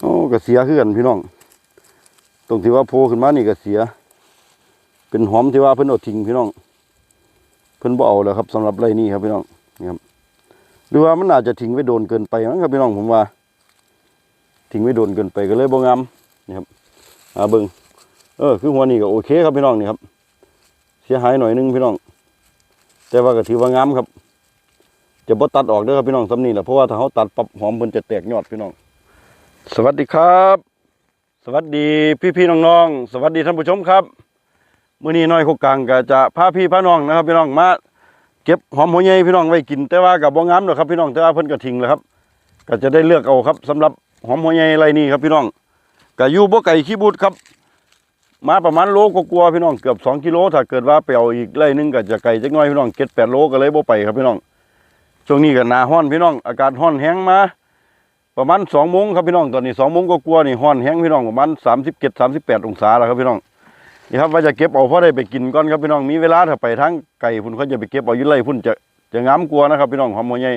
โอ้ก็เสียคือนพี่น้อง ตรงที่ว่าโผล่ขึ้นมานี่ก็เสีย เป็นหอมที่ว่าเพิ่นอาทิ้งพี่น้อง เพิ่นบ่เอาแล้วครับสำหรับไรนี้ครับพี่น้องนี่ครับหรือว่ามันอาจจะทิ้งไว้โดนเกินไปมั้งครับพี่น้องผมว่า ทิ้งไว้โดนเกินไปก็เลยบ่งามนี่ครับอาเบิงเออคือหัวนี่ก็โอเคครับพี่น้องนี่ครับ เสียหายหน่อยนึงพี่น้อง แต่ว่าก็ถือว่างามครับ จะบ่ตัดออกเด้อครับพี่น้องสำนี้แหละเพราะว่าถ้าเขาตัดปับหอมเพิ่นจะแตกยอดพี่น้อง สวัสดีครับ สวัสดีพี่พี่น้องๆ สวัสดีท่านผู้ชมครับมื้อนี้น้อยโคกกลางก็จะพาพี่พาน้องนะครับ พี่น้องมาเก็บหอมหัวใหญ่พี่น้องไว้กิน แต่ว่ากับบ่งามดอกครับ พี่น้องแต่ว่าเพิ่นก็ทิ้งแล้วครับ ก็จะได้เลือกเอาครับสำหรับหอมหัวใหญ่ไรนี่ครับ พี่น้องก็อยู่บ่ไก่ขี้บุดครับมาประมาณโลกกลัวาพี่น้องเกือบ2กิโลถ้าเกิดว่าไปเอาอีกไรหนึงก็จะไกลจักน่อยพี่น้อง7 8โลก็เลยบ่ไปครับพี่น้องช่วงนี้ก็หนาฮ้อนพี่น้องอากาศฮ้อนแห้งมา ประมาณสองโมงครับพี่น้องตอนนี้สองโมงก็กลัวนี่ฮ้อนแห้งพี่น้องประมาณสามสิบเจ็ดสามสิบแปดองศาแล้วครับพี่น้องนี่ครับว่าจะเก็บเอาเพราะได้ไปกินก่อนครับพี่น้องมีเวลาถ้าไปทั้งไก่พุ่นเขาจะไปเก็บเอายุ่ไรพุ่นจะจะงามกลัวนะครับพี่น้องหอมหัวใหญ่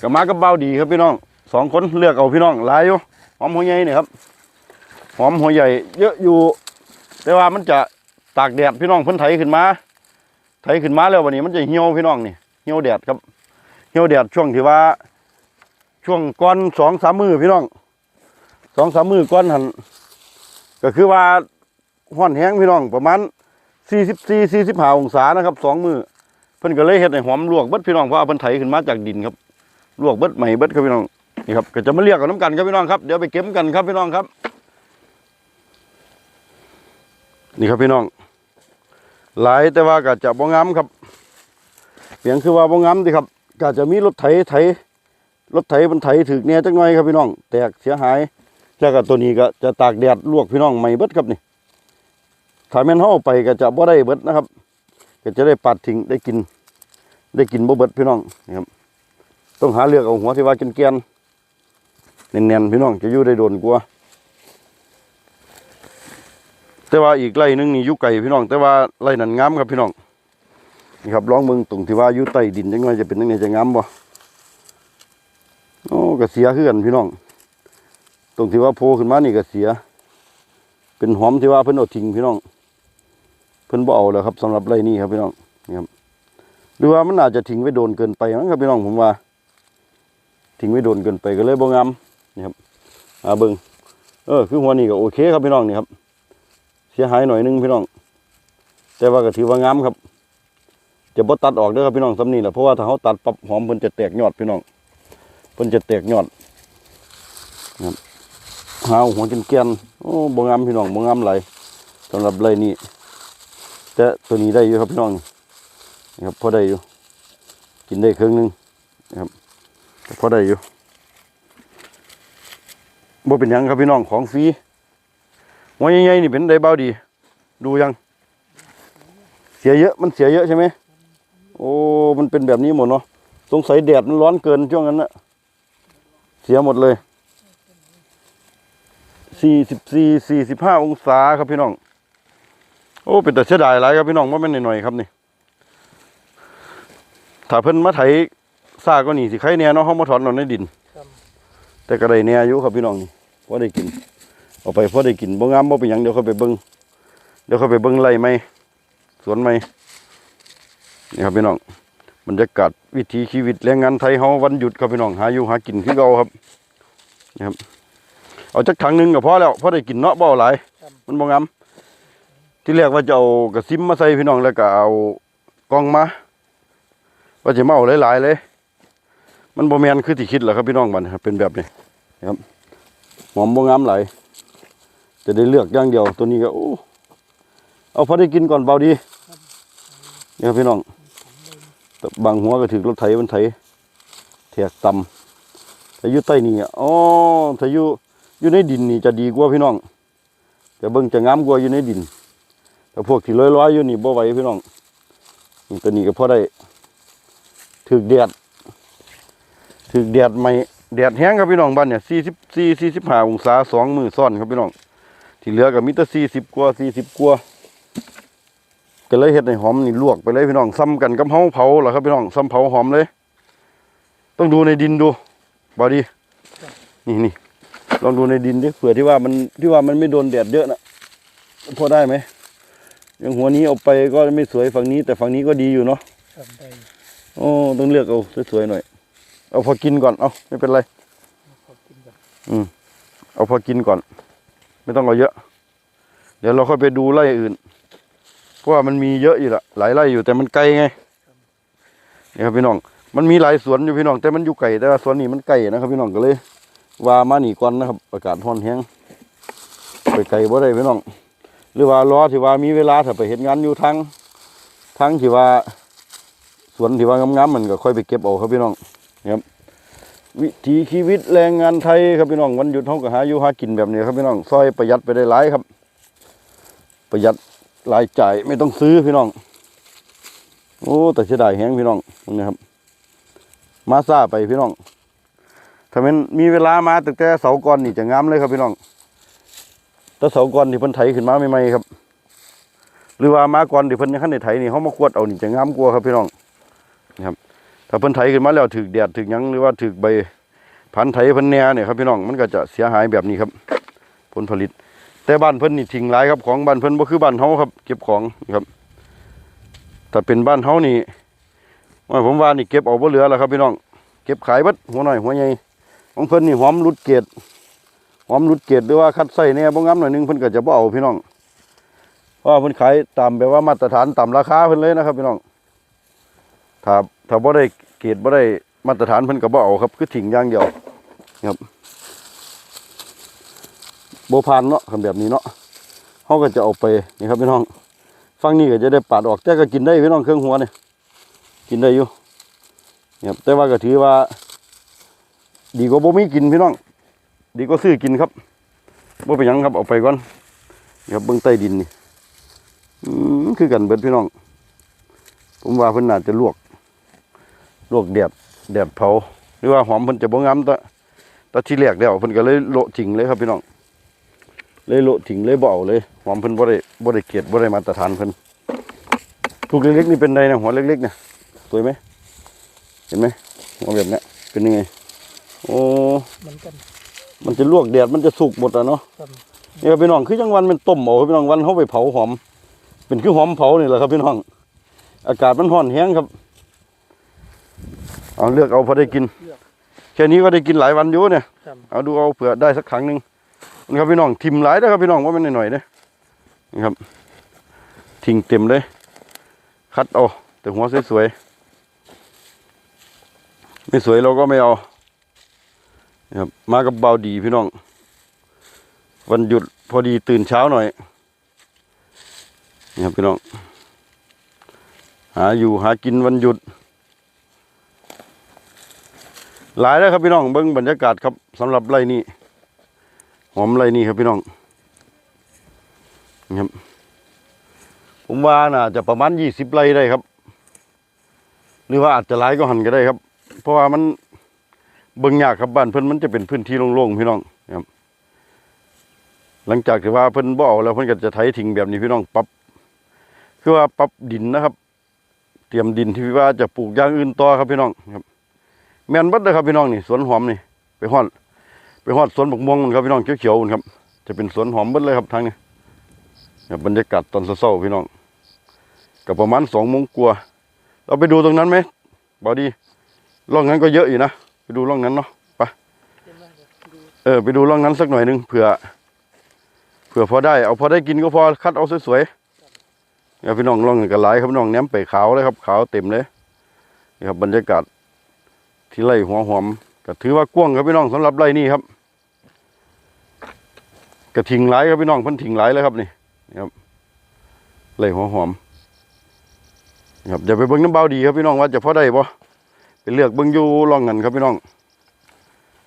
ก็มากับเบาดีครับพี่น้องสองคนเลือกเอาพี่น้องหลายอยู่หอมหัวใหญ่เนี่ยครับหอมหัวใหญ่ เยอะอยู่ แต่ว่ามันจะตากแดดพี่น้องเพิ่นไถขึ้นมาไถขึ้นมาแล้ววันนี้มันจะเหี่ยวพี่น้องนี่เหี่ยวแดดครับเหี่ยวแดดช่วงที่ว่า ช่วงก่อนสองสามมือพี่น้องสองสามมือก่อนหันก็คือว่าห้อนแห้งพี่น้องประมาณสี่สิบสี่สี่สิบห้าองศานะครับสองมือเพิ่นก็เลยเฮ็ดให้หอมลวกเบิดพี่น้องเพราะว่าเพิ่นไถขึ้นมาจากดินครับลวกเบิดใหม่เบิดครับพี่น้องนี่ครับก็จะมาเรียกกับน้ำกันครับพี่น้องครับเดี๋ยวไปเก็บกันครับพี่น้องครับ นี่ครับพี่น้อง หลายแต่ว่าก็จะบ่งามครับเพียงคือว่าบ่งามดิครับก็จะมีรถไถไถ รถไถมันไถถึกเนี่ยจักหน่อยครับพี่น้อง แตกเสียหายแล้วก็ตัวนี้ก็จะตากแดดลวกพี่น้องใหม่เบิดครับนี่ถ้าแม่นเฮาเอาไปก็จะบ่ได้เบิดนะครับ ก็จะได้ปัดทิ้งได้กิน ได้กินบ่เบิดพี่น้องนะครับ ต้องหาเลือกเอาหัวที่ว่าแกนๆแน่นๆพี่น้องจะอยู่ได้โดนกว่าแต่ว่าอีกไร่นึงนี่อยู่ไกลพี่น้อง แต่ว่าไร่นั้นงามครับพี่น้องนี่ครับลองเบิ่งตรงที่ว่าอยู่ใต้ดินจังไงจะเป็นจังไงจะงามบ่ โอ้ก็เสียคือนพี่น้อง ตรงที่ว่าโผล่ขึ้นมานี่ก็เสีย เป็นหอมที่ว่าเพิ่นอาทิ้งพี่น้อง เพิ่นบ่เอาแล้วครับสำหรับไรนี้ครับพี่น้องนี่ครับหรือว่ามันอาจจะทิ้งไว้โดนเกินไปมั้งครับพี่น้องผมว่า ทิ้งไว้โดนเกินไปก็เลยบ่งามนี่ครับอาเบิงเออคือหัวนี่ก็โอเคครับพี่น้องนี่ครับ เสียหายหน่อยนึงพี่น้อง แต่ว่าก็ถือว่างามครับ จะบ่ตัดออกเด้อครับพี่น้องสำนี้แหละเพราะว่าถ้าเขาตัดปับหอมเพิ่นจะแตกยอดพี่น้อง เพิ่นจะแตกยอดนะครับหาหัวกินแกนโอ้บ่งามพี่น้องบ่งามหลสำหรับไรนี้แต่ตัวนี้ได้อยู่ครับพี่น้องนี่ครับพอได้อยู่ กินได้ครึ่งหนึงนะครับพอได้อยู่บ่เป็นยังครับพี่น้องของฟรีหัวใหญ่ๆนี่เป็นได้เบาดี ดูยัง เสียเยอะมันเสียเยอะใช่ไหมโอ้มันเป็นแบบนี้หมดเนาะสงสัยแดดมันร้อนเกินช่วงนั้นนะ เสียหมดเลยสี่สิบสี่สี่สิบห้าองศาครับพี่น้อง โอ้เป็นแต่เสียดายหลายครับพี่น้องว่าไม่นหน่อยๆครับนี่ถ้าเพิ่นมาไถซาก็หนีสิใครเนี่ยเนาะเขามาถอนเราในดิน แต่ก็ไดเนี่ยอายุครับพี่น้องนี่พอได้กินเอาไปพอได้กินบ่งามบ่เป็นหยังเดี๋ยวเขาไปเบิ่งเดี๋ยวเขาไปเบิ่งไร่ไหมสวนไหมนี่ครับพี่น้อง บรรยากาศวิถีชีวิตแรงงานไทยเฮาวันหยุดครับพี่น้องหาอยู่หากินคือเก่าครับนี่ครับ เอาจักถังหนึ่งก็พอแล้วพอได้กินเนาะบ่เอาหลายมันบ่งามที่แรกว่าจะเอากระซิมมาใส่พี่น้องแล้วก็เอากองมาว่าจะมาเอาหลายๆเลย มันบ่แมนคือที่คิดหรอครับพี่น้องบันครับเป็นแบบนี้นะครับหอมบ่งามหลายจะได้เลือกอย่างเดียวตัวนี้ก็โอ้เอาพอได้กินก่อนเบาดีนี่ครับพี่น้อง บางหัวก็ถือรถไถมันไถแถกต่ำแต่อยู่ใต้นี่อ๋อถ้าอยู่อยู่ในดินนี่จะดีกว่าพี่น้อง แต่เบิ่งจะงามกว่าอยู่ในดิน แต่พวกที่ลอยๆอยู่นี่บ่ไหวพี่น้องตัวนี้ก็พอได้ถึกแดดถึกแดดใหม่แดดแห้งครับพี่น้องบ้านเนี่ยสี่สิบสี่สี่สิบห้าองศาสองมือซ้อนครับพี่น้อง ที่เหลือก็มีแต่สี่สิบกว่าสี่สิบกว่า ก็เลยเฮ็ดให้หอมนี่ลวกไปเลยพี่น้องซ้ำกันกับเผาเผาเหรอครับพี่น้องซ้ำเผาหอมเลย ต้องดูในดินดูบอดีนี่นี่ลองดูในดินดิเผื่อที่ว่ามันที่ว่ามันไม่โดนแดดเยอะนะพอได้ไหมอย่างหัวนี้เอาไปก็ไม่สวยฝั่งนี้ แต่ฝั่งนี้ก็ดีอยู่เนาะครับได้โอ้ต้องเลือกเอาสวยๆหน่อย เอาพอกินก่อนเอาไม่เป็นไรขอบคุณครับเอาพอกินก่อน ไม่ต้องเอาเยอะ เดี๋ยวเราค่อยไปดูไร่อื่น เพราะว่ามันมีเยอะอยู่ละหลายไร่อยู่แต่มันไกลไงนี่ครับพี่น้อง มันมีหลายสวนอยู่พี่น้อง แต่มันอยู่ไกลแต่ว่าสวนนี้มันไกลนะครับ พี่น้องก็เลย ว่ามาหนีก่อนนะครับ อากาศร้อนแห้งไปไกลบ่ได้พี่น้อง หรือว่ารอที่ว่ามีเวลาถ้าไปเห็นงานอยู่ทางทางที่ว่า สวนที่ว่างามๆมันก็ค่อยไปเก็บเอาครับพี่น้องนะครับวิถีชีวิตแรงงานไทยครับพี่น้องวันหยุดเขาก็หาอยู่หากินแบบนี้ครับพี่น้องซอยประหยัดไปได้หลายครับ ประหยัด รายจ่ายไม่ต้องซื้อพี่น้อง โอ้แต่เสียดายแฮงพี่น้องนะครับ มาซาไปพี่น้องถ้ามันมีเวลามาตั้งแต่เสาก่อนนี่จะงามเลยครับพี่น้องแต่เสาก่อนที่เพิ่นไถขึ้นมาใหม่ๆครับ หรือว่ามาก่อนที่เพิ่นยังขั้นในไถนี่เขามาขวดเอานี่จะงามกว่าครับพี่น้องนะครับ ถ้าเพิ่นไถขึ้นมาแล้วถึกแดดถึกยังหรือว่าถึกใบพันไถพิ่นแหน่เนี่ยครับพี่น้องมันก็จะเสียหายแบบนี้ครับ ผลผลิต แต่บ้านเพิ่นนี่ทิ้งหลายครับของบ้านเพิ่นบ่คือบ้านเฮาครับ เก็บของครับถ้าเป็นบ้านเฮานี่ว่าผมว่านี่เก็บเอาบ่เหลือแล้วครับพี่น้องเก็บขายบิดหัวหน่อยหัวใหญ่ของเพิ่นนี่หอมรุดเกรดหอมรุดเกรดหรือว่าคัดไส้แหน่ยบ่งามหน่อยหนึงเพิ่นก็จะบ่เอาพี่น้องเพราะว่าเพิ่นขายตามแบบว่ามาตรฐานตามราคาเพิ่นเลยนะครับพี่น้องถ้าถ้าบ่ได้เกรดบ่ได้มาตรฐานเพิ่นก็บ่เอาครับ คือทิ้งอย่างเดียวครับ บ่ผ่านเนาะคันแบบนี้เนาะเฮาก็จะเอาไปนี่ครับพี่น้องฝั่งนี้ก็จะได้ปาดออกแต่ก็กินได้พี่น้องเครื่องหัวเนี่ยกินได้อยู่เนี่ครับแต่ว่าก็ถือว่า ดีกว่าบ่มีกินพี่น้อง ดีกว่าซื้อกินครับบ่เป็นหยังครับเอาไปก่อนนี่ครับเบิ่งใต้ดินนี่อืมคือกันเบิดพี่น้อง ผมว่าเพิ่นน่าจะลวก ลวกแดดแดดเผา หรือว่าหอมเพิ่นจะบ่งามตะตะที่แรกแล้วเพิ่นก็เลยโละทิ้งเลยครับพี่น้อง เลยโละทิ้งเลยบ่เอาเลยหอมเพิ่นบ่ได้บ่ได้เกลียดบ่ได้มาตรฐานเพิ่นลูกเล็กๆนี่เป็นไดนะหัวเล็กๆเนี่ยสวยไหมเห็นไหมหัวแบบเนี้ยเป็นยังไงโอ้เหมือนกันมันจะลวกแดดมันจะสุกหมดอะเนาะครับนี่ครับพี่น้องคือจังวันมันต้มเอาครับพี่น้องวันเขาไปเผาหอม เป็นคือหอมเผานี่แหละครับพี่น้อง อากาศมันร้อนแห้งครับเอาเลือกเอาพอได้กินเลือกแค่นี้ก็ได้กินหลายวันอยู่เนี่ยครับเอาดูเอาเผื่อได้สักครั้งหนึ่ง นี่ครับพี่น้องทิมหลายนะครับพี่น้องว่ามันหน่อยๆเด้นี่ครับทิ้งเต็มเลย คัดเอาแต่หัวสวยๆไม่สวยเราก็ไม่เอานี่ครับมากับเบาดีพี่น้อง วันหยุดพอดีตื่นเช้าหน่อยนี่ครับพี่น้อง หาอยู่หากินวันหยุด หลายแล้วครับพี่น้องเบิ้งบรรยากาศครับสำหรับไร่นี้ หอมไรนี้ครับพี่น้องนะครับ ผมว่าน่าจะประมาณยี่สิบไรได้ครับ หรือว่าอาจจะหลายก็หันก็ได้ครับ เพราะว่ามันเบิ่งยากครับบ้านเพิ่นมันจะเป็นพื้นที่โล่งๆพี่น้องครับ หลังจากที่ว่าเพิ่นบ่เอาแล้วเพิ่นก็จะไถทิ้งแบบนี้พี่น้องปรับคือว่าปรับดินนะครับ เตรียมดินที่ว่าจะปลูกอย่างอื่นต่อครับพี่น้องครับ แม่นบัดเลยครับพี่น้องนี่สวนหอมนี่ไปฮอด ไปฮอดสวนบักม่วงนั่นครับพี่น้องเขียวๆกันครับ จะเป็นสวนหอมเบัดเลยครับทางนี้บบรรยากาศตอนเช้าๆพี่น้องกับประมาณสองโมงกว่าเราไปดูตรงนั้นไหมบอดีร่องนั้นก็เยอะอยู่นะไปดูร่องนั้นเนาะไปเห็นไหมครับดูเออไปดูร่องนั้นสักหน่อยหนึงเผื่อเผื่อพอได้เอาพอได้กินก็พอคัดเอาสวยๆเนี่ยพี่น้องร่องนั้นก็หลายครับพี่น้องแหนมไปขาวเลยครับขาวเต็มเลยนี่ครับบรรยากาศที่ไร่หัวหอม ก็ถือว่ากว้างครับพี่น้องสำหรับไร่นี้ครับกระถิงหลายครับพี่น้องเพิ่นถิงหลายเลยครับนี่นี่ครับไร่หัวหอมนี่ครับเดี๋ยวไปเบิ่งน้ำเบาดีครับพี่น้องว่าจะพอได้บ่ไปเลือกเบิ่งอยู่ร่องนั้นครับพี่น้อง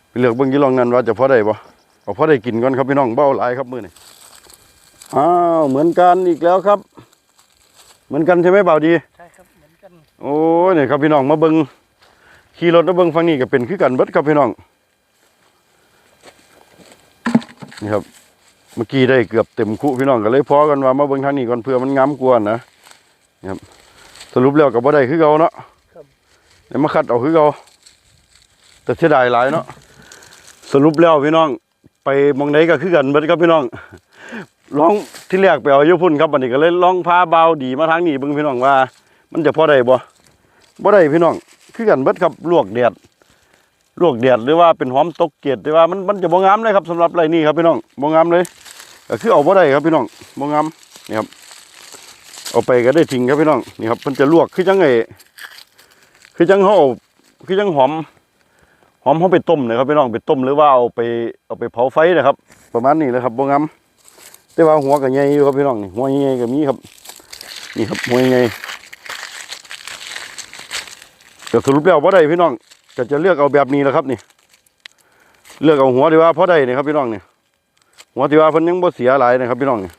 ไปเลือกเบิ่งอยู่ร่องนั้นว่าจะพอได้บ่เอาพอได้กินก่อนครับพี่น้องเบาหลายครับมื้อนี้อ้าวเหมือนกันอีกแล้วครับ เหมือนกันใช่ไหมเบาดีใช่ครับเหมือนกันโอ้ยนี่ครับพี่น้องมาเบิง ขี่รถมาเบิงฝั่งนี้ก็เป็นคือกันเบิดครับพี่น้องนี่ครับเมื่อกี้ได้เกือบเต็มคุพี่น้องก็เลยพอกันว่ามาเบิงทางนี้ก่อนเพื่อมันงามกว่านะนี่ครับสรุปแล้วก็บ่ได้คือเก่าเนาะครับเดี๋ยวมาคัดเอาคือเก่าแต่เสียดายหลายเนาะสรุปแล้วพี่น้อง ไปหมองไหนก็คือกันเบิดครับพี่น้องลองที่แรกไปเอาอยู่พุ่นครับบัดนี้ก็เลยลองพาเบาวดีมาทางนี้เบิ่งพี่น้องว่า มันจะพอได้บ่บ่ได้พี่น้อง คือกันเบิดครับลวกแดดลวกแดดหรือว่าเป็นหอมตกเกล็ดหรือว่ามันมันจะบ่งามเลยครับสำหรับไรนี้ครับพี่น้องบ่งามเลยก็คือเอาบ่ได้ครับพี่น้องบ่งามนี่ครับเอาไปก็ได้ทิ้งครับพี่น้องนี่ครับมันจะลวกคือจังไงคือจังเฮาเอคือจังหอม หอมเฮาไปต้มนะครับพี่น้องไปต้มหรือว่าเอาไปเอาไปเผาไฟนะครับ ประมาณนี้เลยครับบ่งามแต่ว่าหัวก็ใหญ่อยู่ครับพี่น้องนี่หัวใหญ่ก็มีครับ นี่ครับหัวใหญ่ ก็สรุปแล้วบ่ได้พี่น้องก็จะเลือกเอาแบบนี้แหละครับนี่ เลือกเอาหัวที่ว่าพอได้นี่ครับพี่น้องเนี่ยหัวที่ว่าเพิ่นยังบ่เสียหลายนะครับ พี่น้องเนี่ย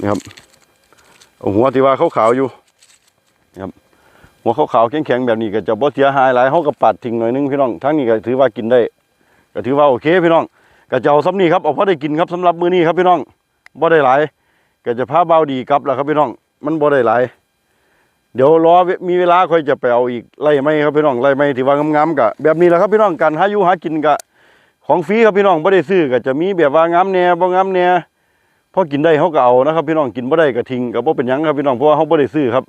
นี่ครับเอาหัวที่ว่าขาวๆอยู่นี่ครับหัวขาวๆแข็งๆแบบนี้ก็จะบ่เสียหายหลายเฮาก็ปัดทิ้งหน่อยนึงพี่น้องทั้งนี้ก็ถือว่ากินได้ก็ถือว่าโอเคพี่น้องก็จะเอาซ้ำนี้ครับเอาพอได้กินครับสำหรับมื้อนี้ครับพี่น้องบ่ได้หลายก็จะพาเบาดีกลับแล้วครับพี่น้อง มันบ่ได้หลาย เดี๋ยวรอมีเวลาค่อยจะไปเอาอีกไล่ไม้ครับพี่น้องไล่ไม้ที่ว่างามๆกะแบบนี้แหละครับพี่น้องการหาอยู่หากินกะของฟรีครับพี่น้องบ่ได้ซื้อก็จะมีแบบว่างามแน่บ่งามแน่พอกินได้เฮาก็เอานะครับพี่น้องกินบ่ได้ก็ทิ้งก็บ่เป็นหยังครับพี่น้องเพราะว่าเฮาบ่ได้ซื้อครับ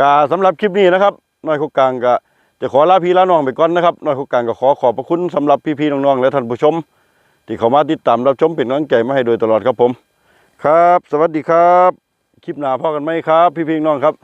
ก็สำหรับคลิปนี้นะครับน้อยโคกกลางก็จะขอลาพี่ลาน้องไปก่อนนะครับน้อยโคกกลางก็ขอขอบพระคุณสำหรับพี่ๆน้องๆและท่านผู้ชม ที่เข้ามาติดตามรับชมเป็นกำลังใจมาให้โดยตลอดครับผม ครับ สวัสดีครับ คลิปหน้าพ่อกันไหมครับ พี่พี่น้องครับ